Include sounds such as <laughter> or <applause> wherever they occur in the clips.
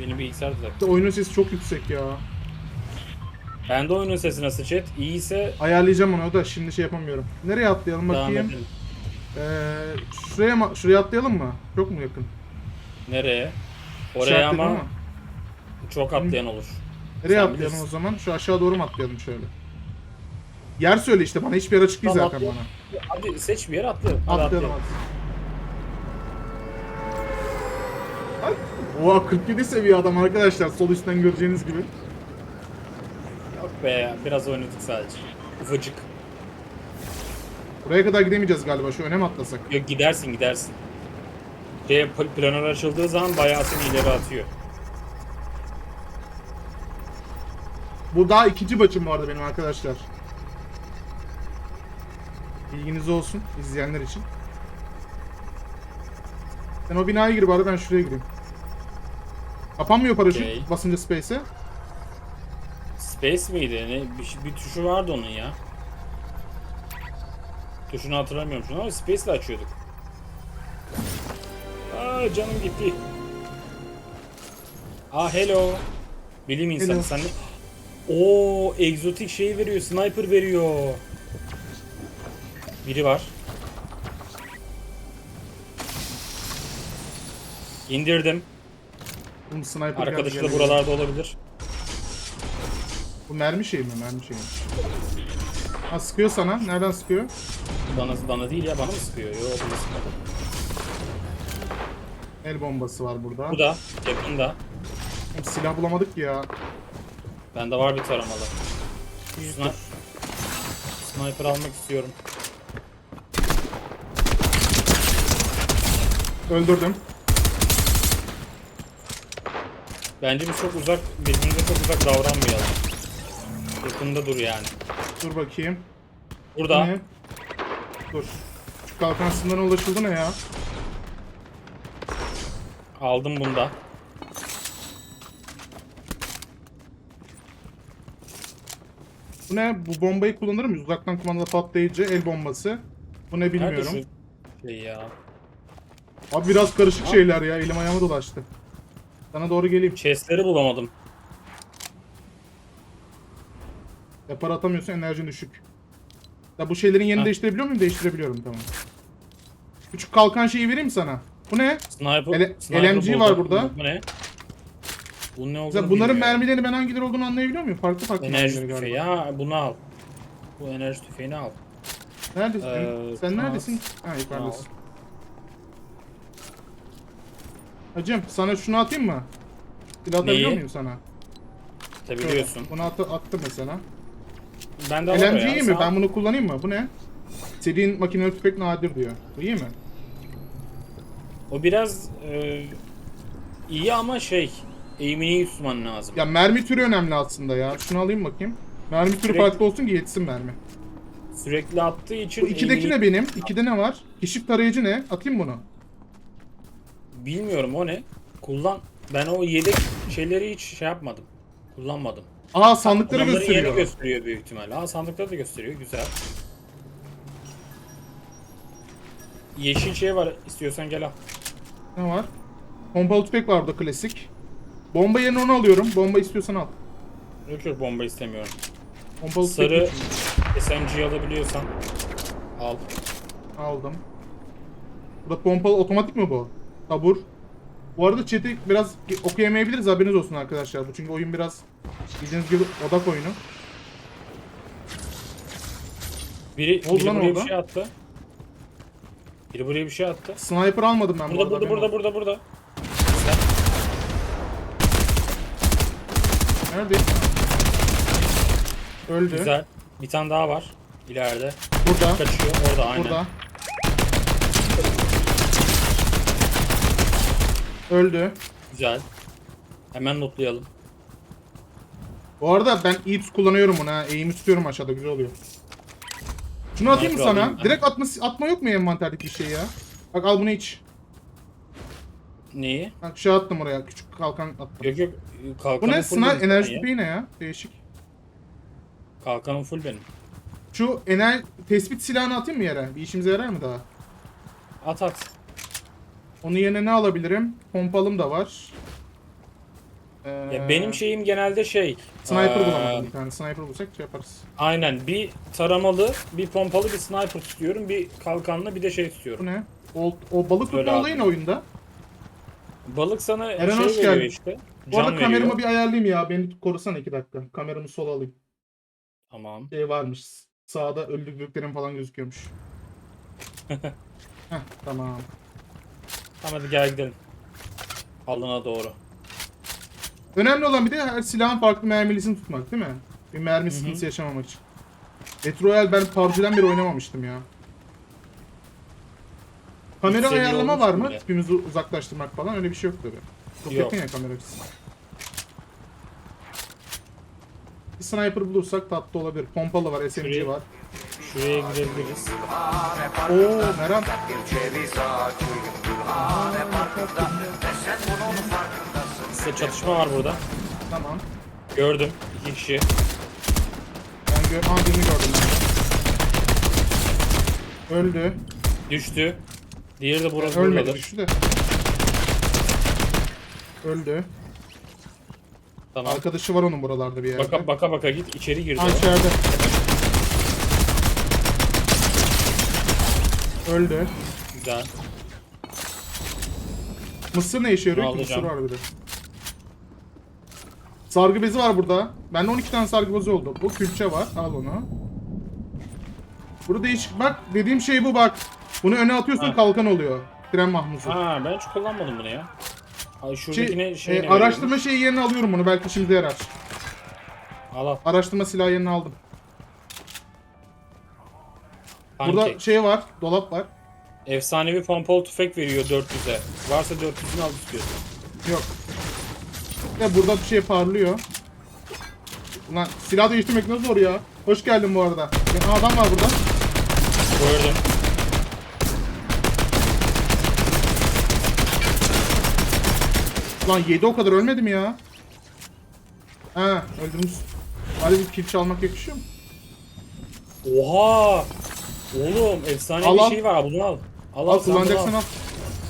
Benim bilgisayar düzeltti. İşte oyunun sesi çok yüksek ya. Bende oyunun sesi nasıl chat? İyiyse Ayarlayacağım onu da şimdi şey yapamıyorum. Nereye atlayalım devam bakayım. edelim. Ee, şuraya mı? Şuraya atlayalım mı? Çok mu yakın? Nereye? Oraya İşaretledim ama çok atlayan olur. Nereye Sen atlayalım bilirsin. o zaman? Şu aşağı doğru mu atlayalım şöyle? Yer söyle işte bana. Hiçbir yer açık değil Tamam, zaten atla. bana. Hadi seç bir yer atlayalım. Hadi Atlayalım atlayalım. hadi. Ay, Oha 47 seviye adam arkadaşlar. Sol üstten göreceğiniz gibi. Yok be ya, biraz oynadık sadece. Ufacık. Buraya kadar gidemeyeceğiz galiba. Şu öne mi atlasak? Yok gidersin gidersin. Şey, pl- planör açıldığı zaman bayağı seni ileri atıyor. Bu daha ikinci maçım arada benim arkadaşlar. Bilginiz olsun izleyenler için. Sen o binaya gir bari ben şuraya gireyim. Kapanmıyor paraşüt Okey. basınca space'e. Space miydi? Ne? Bir, bir tuşu vardı onun ya. Tuşunu hatırlamıyorum şunu ama Space ile açıyorduk. Aa canım gitti. Aa hello. Bilim insanı Hello. sen? Oo egzotik şey veriyor, sniper veriyor. Biri var. İndirdim. Bunun sniper geldi, Arkadaşı da buralarda olabilir. Bu mermi şey mi? Mermi şey mi? Ha sıkıyor sana. Nereden sıkıyor? Bana bana değil ya bana mı sıkıyor? Yo bana sıkmadı. El bombası var burada. Bu da yakında. Silah bulamadık ki ya. Bende var bir taramalı. Sni Sniper almak istiyorum. Öldürdüm. Bence biz çok uzak, birbirimize çok uzak davranmayalım. Yakında dur yani. Dur bakayım. Burada. Ne? Dur. Şu kalkan sınırına ulaşıldı ne ya? Aldım bunda. Bu ne? Bu bombayı kullanır mıyız? Uzaktan kumandalı patlayıcı el bombası. Bu ne Nerede bilmiyorum. şu şey ya? Abi biraz karışık şeyler ya. Elim ayağıma dolaştı. Sana doğru geleyim. Chestleri bulamadım. Depar atamıyorsun enerjin düşük. Ya bu şeylerin yerini Ha. değiştirebiliyor muyum? Değiştirebiliyorum tamam. Küçük kalkan şeyi vereyim mi sana? Bu ne? Sniper, Ele- sniper LMG var burada. Bu ne? Bu ne olduğunu Mesela bunların bilmiyorum. mermilerini ben hangileri olduğunu anlayabiliyor muyum? Farklı farklı Enerji mermileri tüfeği. galiba. Ya bunu al. Bu enerji tüfeğini al. Neredesin? Ee, Sen neredesin? Ha yukarıdasın. Tamam. Hacım sana şunu atayım mı? Bir atabiliyor Neyi? muyum sana? Tabi Şöyle. biliyorsun. Bunu attı, attım mesela. Ben de. LMG iyi mi? Ben bunu kullanayım mı? Bu ne? Serinin makineli tüfek nadir diyor. Bu iyi mi? O biraz e, iyi ama şey eğimini iyi tutman lazım. Ya mermi türü önemli aslında ya. Şunu alayım bakayım. Mermi türü Sürekli- farklı olsun ki yetsin mermi. Sürekli attığı için Bu ikideki eğimini- ne benim? İkide ne var? Keşif tarayıcı ne? Atayım bunu. Bilmiyorum o ne. Kullan. Ben o yedek şeyleri hiç şey yapmadım. Kullanmadım. Aa sandıkları Adamların gösteriyor. yerini gösteriyor büyük ihtimalle. Aa sandıkları da gösteriyor. Güzel. Yeşil şey var. İstiyorsan gel al. Ne var? Pompalı tüfek var burada klasik. Bomba yerine onu alıyorum. Bomba istiyorsan al. Yok yok bomba istemiyorum. Pompalı Sarı tüfek SMG alabiliyorsan al. aldım. Burada pompalı otomatik mi bu? Tabur. Bu arada chat'i biraz okuyamayabiliriz haberiniz olsun arkadaşlar. Bu çünkü oyun biraz bildiğiniz gibi odak oyunu. Biri, oldu biri lan buraya orada? bir şey attı. Biri buraya bir şey attı. Sniper almadım ben bu Burada arada. burada burada burada burada. Nerede? Öldü. Güzel. Bir tane daha var. İleride. Burada. Kaçıyor. Orada aynen. Burada. Öldü. Güzel. Hemen notlayalım. Bu arada ben iyi kullanıyorum bunu ha. Eğimi tutuyorum aşağıda güzel oluyor. Şunu atayım mı sana? alayım. Direkt atma, atma yok mu envanterdeki bir şey ya? Bak al bunu iç. Neyi? Bak şey attım oraya. Küçük kalkan attım. Yok yok. Kalkanım Bu ne? Sınav enerji tüpeği ne ya? Değişik. Kalkanım full benim. Şu ener tespit silahını atayım mı yere? Bir işimize yarar mı daha? At at. Onun yerine ne alabilirim? Pompalım da var. Ee, Ya benim şeyim genelde şey. Sniper eee, bulamadım bir tane. Sniper bulsak şey yaparız. Aynen bir taramalı, bir pompalı, bir sniper istiyorum. Bir kalkanlı, bir de şey Bu ne? O, o balık Söyle tutma abi. olayı ne oyunda? Balık sana Eren, şey hoş veriyor geldin. işte. Bu arada Can kameramı veriyor. bir ayarlayayım ya. Beni korusana iki dakika. Kameramı sola alayım. Tamam. Şey varmış. Sağda öldürdüklerim falan gözüküyormuş. <laughs> Heh, tamam. Tamam hadi gel gidelim. Alına doğru. Önemli olan bir de her silahın farklı mermilisini tutmak değil mi? Bir mermi sıkıntısı yaşamamak için. Battle Royale ben PUBG'den beri oynamamıştım ya. Kamera seviye ayarlama var mı? bile. Tipimizi uzaklaştırmak falan öyle bir şey yok tabi. Çok Yok. yakın ya kamera açısı. Bir sniper bulursak tatlı olabilir. Pompalı var, SMG Şuraya- var. Şuraya gidebiliriz. Oo Meram. Size çatışma var burada. Tamam. Gördüm. iki kişi. Ben gö Aa, birini gördüm. Öldü. Düştü. Diğeri de burası Ölmedi buradadır. düştü de. Öldü. Tamam. Arkadaşı var onun buralarda bir yerde. Baka baka baka git içeri girdi. O. içeride. Öldü. Güzel. Mısır ne işe yarıyor ki? Mısır var bir de. Sargı bezi var burada. Bende 12 tane sargı bezi oldu. Bu külçe var. Al onu. Burada değişik. Bak dediğim şey bu bak. Bunu öne atıyorsun Ha. kalkan oluyor. Tren mahmusu. Ha ben hiç kullanmadım bunu ya. Ay Şey, şuradakine e, araştırma şeyi yerine alıyorum bunu. Belki şimdi yarar. Al al. Araştırma silahı yerine aldım. Pancake. Burada şey var. Dolap var. Efsanevi pompalı tüfek veriyor 400'e. Varsa 400'ünü al istiyorsun. Yok. Ya burada bir şey parlıyor. Ulan silah değiştirmek ne zor ya. Hoş geldin bu arada. Ya, adam var burada. Gördüm. Lan 7 o kadar ölmedi mi ya? Ha öldürmüş. Hadi bir kill çalmak yakışıyor mu? Oha! Oğlum efsane Al, bir şey var. Bunu al. Al al, kullanacaksan al.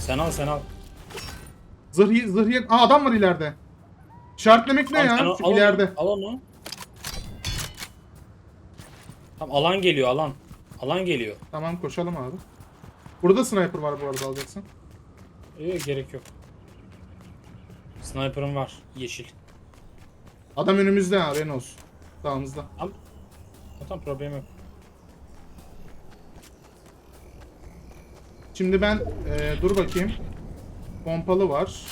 Sen al sen al. Zırhı, zırhı... Aa adam var ileride. İşaretlemek ne Al, ya? al, Şu al onu, ileride. Al onu. Tamam alan geliyor alan. Alan geliyor. Tamam koşalım abi. Burada sniper var bu arada alacaksın. Yok gerek yok. Sniper'ım var. Yeşil. Adam önümüzde ha Renos. Sağımızda. Tamam. Tamam problem yok. Şimdi ben e, dur bakayım. Pompalı var.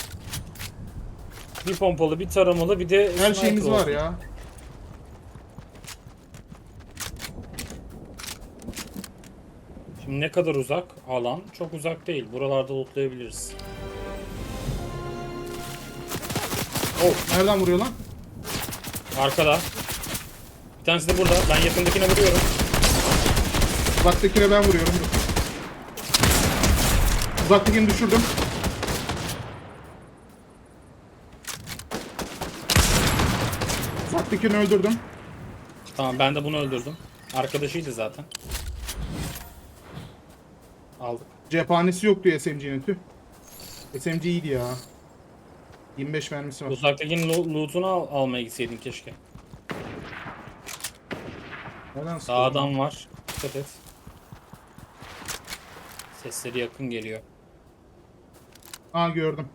Bir pompalı, bir taramalı, bir de Her sniper şeyimiz var olsun. ya. Şimdi ne kadar uzak alan? Çok uzak değil. Buralarda lootlayabiliriz. Oh nereden vuruyor lan? Arkada. Bir tanesi de burada. Ben yakındakine vuruyorum. Uzaktakine ben vuruyorum. Dur. Uzaktakini düşürdüm. Uzaktakini öldürdüm. Tamam ben de bunu öldürdüm. Arkadaşıydı zaten. Aldık. Cephanesi yoktu SMG'nin tüh. SMG iyiydi ya. 25 mermisi var. Uzaktakinin lo- loot'unu al- almaya gitseydin keşke. Nereden sıkıyor? Sağdan var. Dikkat et. Sesleri yakın geliyor. Aa gördüm.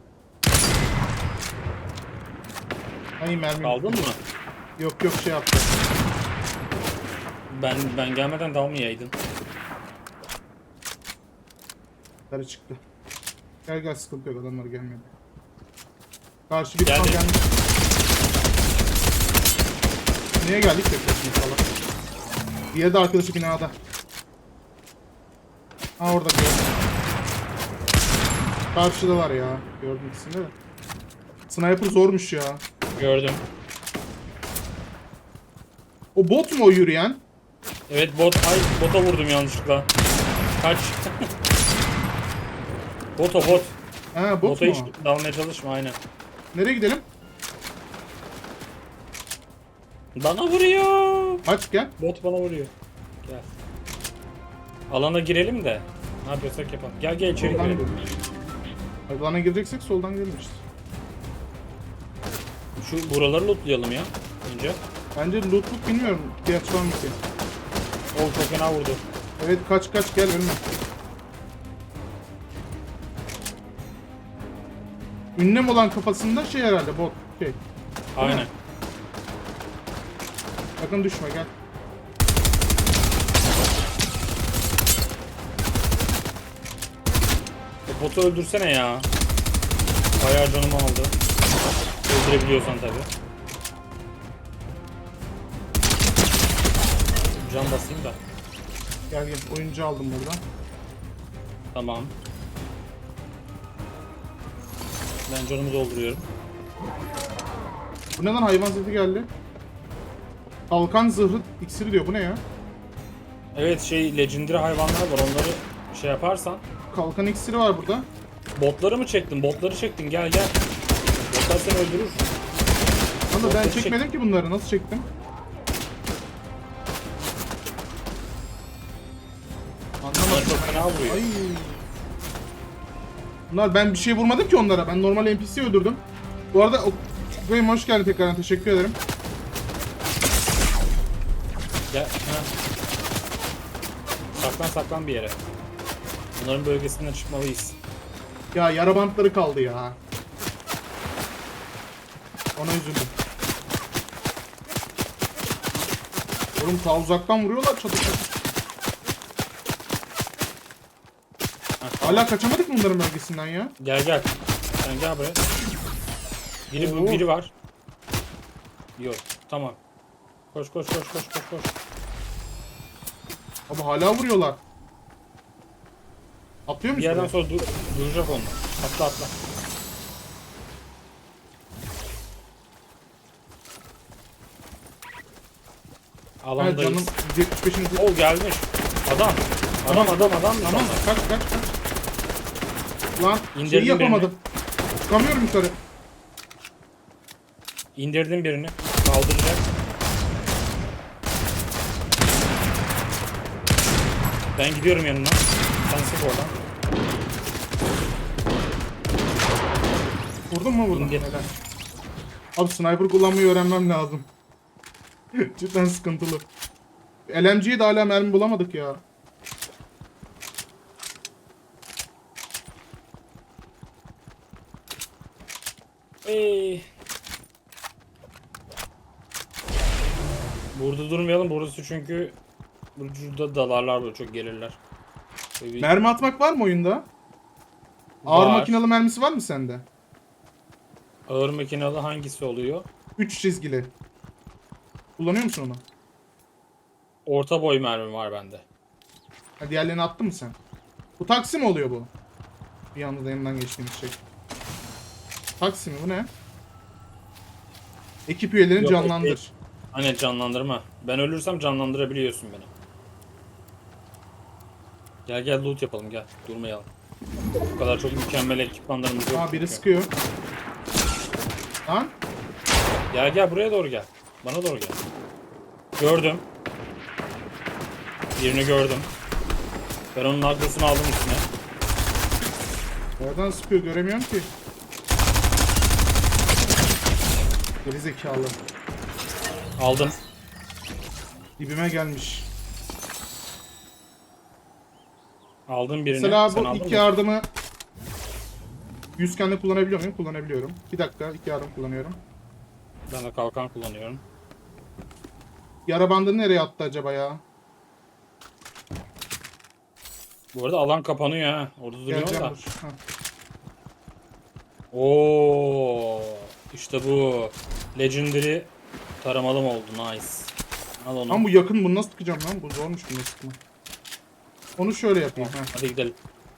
Ay mermi. Aldın mı? Yok yok şey yaptı. Ben ben gelmeden dalmayaydın. Yukarı çıktı. Gel gel sıkıntı yok adamlar gelmedi. Karşı bir Geldi. tam gelmiş. Niye geldik tek başına falan. Diğeri de arkadaşı binada. Ha orada gördüm. Karşıda var ya. Gördüm ikisini de. Sniper zormuş ya. Gördüm. O bot mu o yürüyen? Evet bot ay bota vurdum yanlışlıkla. Kaç. <laughs> bot o bot. Ha bot Bota mu? hiç dalmaya çalışma aynen. Nereye gidelim? Bana vuruyor. Aç gel. Bot bana vuruyor. Gel. Alana girelim de. Ne yapıyorsak yapalım. Gel gel içeri Soldan girelim. gidelim. Alana gireceksek soldan işte. Şu buraları lootlayalım ya. Önce. Bence lootluk bilmiyorum. Şu an bir şey. O çok fena vurdu. Evet kaç kaç gel ölme. Ünlem olan kafasında şey herhalde bot şey. Aynen. Sakın düşme gel. Botu öldürsene ya. Bayağı canımı aldı. Öldürebiliyorsan tabi. Can basayım da. Gel gel oyuncu aldım buradan. Tamam. Ben canımı dolduruyorum. Bu ne lan hayvan sesi geldi. Kalkan zırhı iksiri diyor bu ne ya? Evet şey legendary hayvanlar var onları şey yaparsan. Kalkan iksiri var burada. Botları mı çektin? Botları çektin gel gel. Botlar seni öldürür. Ama ben Botları çekmedim ki bunları nasıl çektim? Bunlar Anlamadım. çok fena vuruyor. Ay. Bunlar ben bir şey vurmadım ki onlara. Ben normal NPC öldürdüm. Bu arada Game hoş geldin tekrardan teşekkür ederim. Gel. Ha. Saklan saklan bir yere. Bunların bölgesinden çıkmalıyız. Ya yara bantları kaldı ya. Ona üzüldüm. Oğlum ta uzaktan vuruyorlar çatı çatı. Ha, Hala kaçamadık mı bunların bölgesinden ya? Gel gel. Sen gel buraya. Biri bu Oo. biri var. Yok. Tamam. Koş koş koş koş koş koş. Ama hala vuruyorlar. Atlıyor Bir musun? yerden sonra dur, duracak onlar. Atla atla. Evet Alandayız. canım 175'in O gelmiş. Adam. Adam adam adam. Tamam kaç kaç kaç. Lan şeyi yapamadım. Çıkamıyorum yukarı. İndirdim birini. Kaldıracak. Ben gidiyorum yanına. Sen sık oradan. Vurdun mu vurdun? İndir. Helal. Abi sniper kullanmayı öğrenmem lazım. <laughs> Cidden sıkıntılı. LMG'yi de hala mermi bulamadık ya. Ey. Burada durmayalım. Burası çünkü burada dalarlar böyle çok gelirler. Böyle bir- Mermi atmak var mı oyunda? Ağır Var. makinalı mermisi var mı sende? Ağır makinalı hangisi oluyor? 3 çizgili. Kullanıyor musun onu? Orta boy mermi var bende. Ha, diğerlerini attın mı sen? Bu taksi mi oluyor bu? Bir anda da yanından geçtiğimiz şey. Taksi mi bu ne? Ekip üyelerini Yok, canlandır. Hani canlandırma. Ben ölürsem canlandırabiliyorsun beni. Gel gel loot yapalım gel. Durmayalım. Bu kadar çok mükemmel ekipmanlarımız yok. Aa biri çünkü. sıkıyor. Lan Gel gel buraya doğru gel. Bana doğru gel. Gördüm. Birini gördüm. Ben onun arkasını aldım üstüne. Nereden sıkıyor göremiyorum ki. Geri zekalı. Aldım. Dibime gelmiş. Aldım birini. Mesela Sen bu aldın iki mı? yardımı yüzkende kullanabiliyor muyum? Kullanabiliyorum. Bir dakika iki yardım kullanıyorum. Ben de kalkan kullanıyorum. Yara bandını nereye attı acaba ya? Bu arada alan kapanıyor ha. Orada duruyor Geleceğim da. dur. Ha. Oo, işte bu legendary taramalı mı oldu? Nice. Al onu. Lan bu yakın bunu nasıl sıkacağım lan? Bu zormuş bunu sıkma. Onu şöyle yapayım. Ha. Hadi gidelim.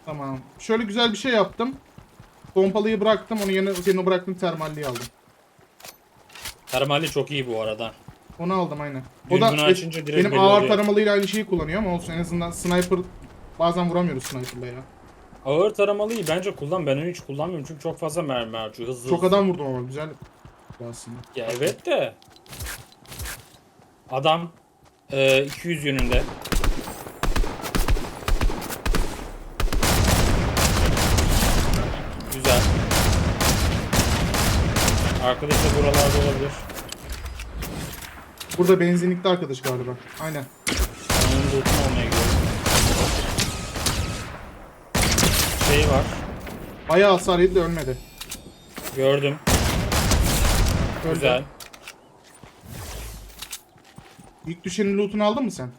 Tamam. Şöyle güzel bir şey yaptım. Pompalıyı bıraktım. Onu yerine, yerine bıraktım termalliyi aldım. Termali çok iyi bu arada. Onu aldım aynen. O da Dürbünü açınca direkt benim belli ağır oluyor. taramalıyla aynı şeyi kullanıyor ama olsun en azından sniper bazen vuramıyoruz sniper'la ya. Ağır taramalıyı bence kullan. Ben onu hiç kullanmıyorum çünkü çok fazla mermi harcıyor. Hızlı Çok hızlı. adam vurdum ama güzel aslında. Ya evet de. Adam e, 200 yönünde. Güzel. Arkadaş da buralarda olabilir. Burada benzinlikte arkadaş galiba. Aynen. Ben onun lootunu almaya gidiyorum. Şey var. Bayağı hasar yedi de ölmedi. Gördüm. Öldü. Güzel. İlk düşenin lootunu aldın mı sen?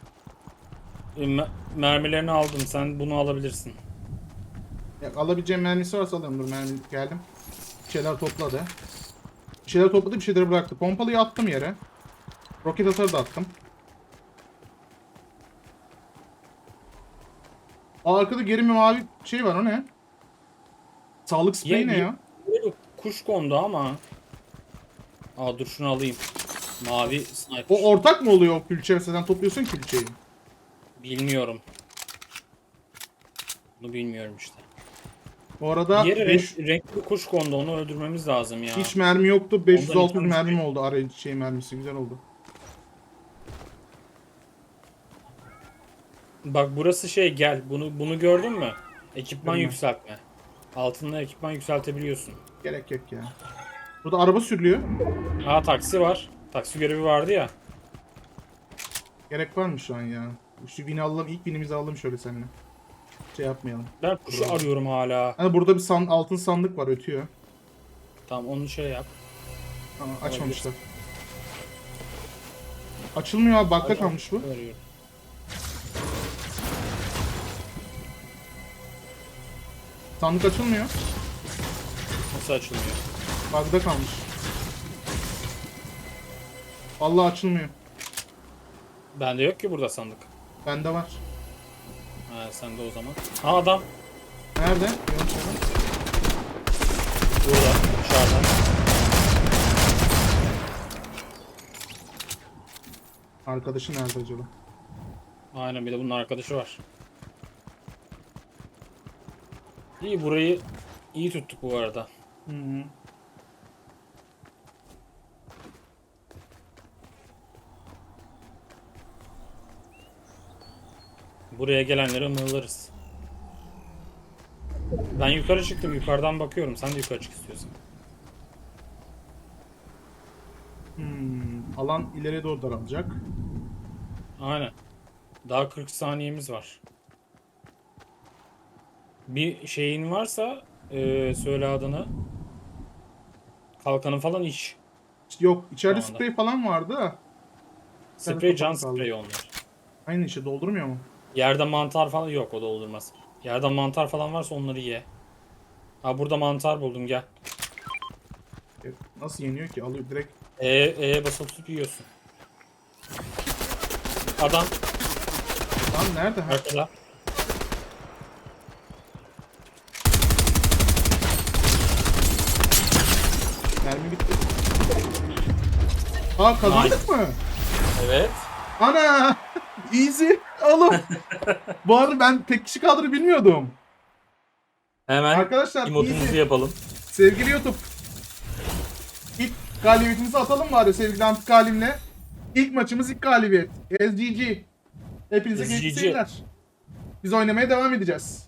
E, me- mermilerini aldım. Sen bunu alabilirsin. Ya, alabileceğim mermisi varsa alırım. Dur mermi geldim. Bir şeyler topladı. Bir şeyler topladı bir şeyleri bıraktı. Pompalıyı attım yere. Roket atarı da attım. Aa, arkada geri bir mavi şey var o ne? Sağlık spreyi Ya- ne ya- ya? Böyle kuş kondu ama. Aa dur şunu alayım. Mavi sniper. O ortak mı oluyor o külçe? Sen topluyorsun külçeyi. Bilmiyorum. Bunu bilmiyorum işte. Bu arada Diğeri beş- renk, renkli kuş kondu onu öldürmemiz lazım ya. hiç mermi yoktu. 500-600 insan mermim şey- oldu. Arayı şey mermisi güzel oldu. Bak burası şey gel bunu bunu gördün mü? Ekipman Görmem. yükseltme. Altında ekipman yükseltebiliyorsun. Gerek yok ya. Burada araba sürülüyor. Aa taksi var. Taksi görevi vardı ya. Gerek var mı şu an ya? Şu win'i alalım. ilk win'imizi alalım şöyle seninle. Şey yapmayalım. Ben kuşu arıyorum hala. Hani burada bir san, altın sandık var ötüyor. Tamam onu şey yap. Ama açmamışlar. Açılmıyor abi. Bakta kalmış bu. Arıyorum. Sandık açılmıyor. Nasıl açılmıyor? Bug'da kalmış. Vallahi açılmıyor. Bende yok ki burada sandık. Bende var. Ha sende o zaman. Ha adam. Nerede? Burada. Dışarıda. Arkadaşı nerede acaba? Aynen bir de bunun arkadaşı var. İyi burayı iyi tuttuk bu arada. Hı -hı. Buraya gelenleri mığlarız. Ben yukarı çıktım. Yukarıdan bakıyorum. Sen de yukarı çık istiyorsan. Hmm, alan ileriye doğru daralacak. Aynen. Daha 40 saniyemiz var. Bir şeyin varsa eee, söyle adını. Kalkanın falan iç. Yok içeride Şu anda. sprey falan vardı. Sprey can kaldı. spreyi onlar. Aynı işe doldurmuyor mu? Yerde mantar falan yok o doldurmaz. Yerde mantar falan varsa onları ye. Ha burada mantar buldum gel. E, Nasıl yeniyor ki? Alıyor direkt. E, E'ye basılı tutup yiyorsun. Adam Lan nerede? Ha, arkada. mermi bitti. Aa kazandık mı? Evet. Ana! <laughs> Easy! Oğlum! <laughs> Bu arada ben tek kişi kaldığını bilmiyordum. Hemen Arkadaşlar emotumuzu easy. yapalım. Sevgili YouTube. İlk galibiyetimizi atalım bari sevgili Antik Halim'le. İlk maçımız ilk galibiyet. SGG. Hepinize SGG. seyirler. Biz oynamaya devam edeceğiz.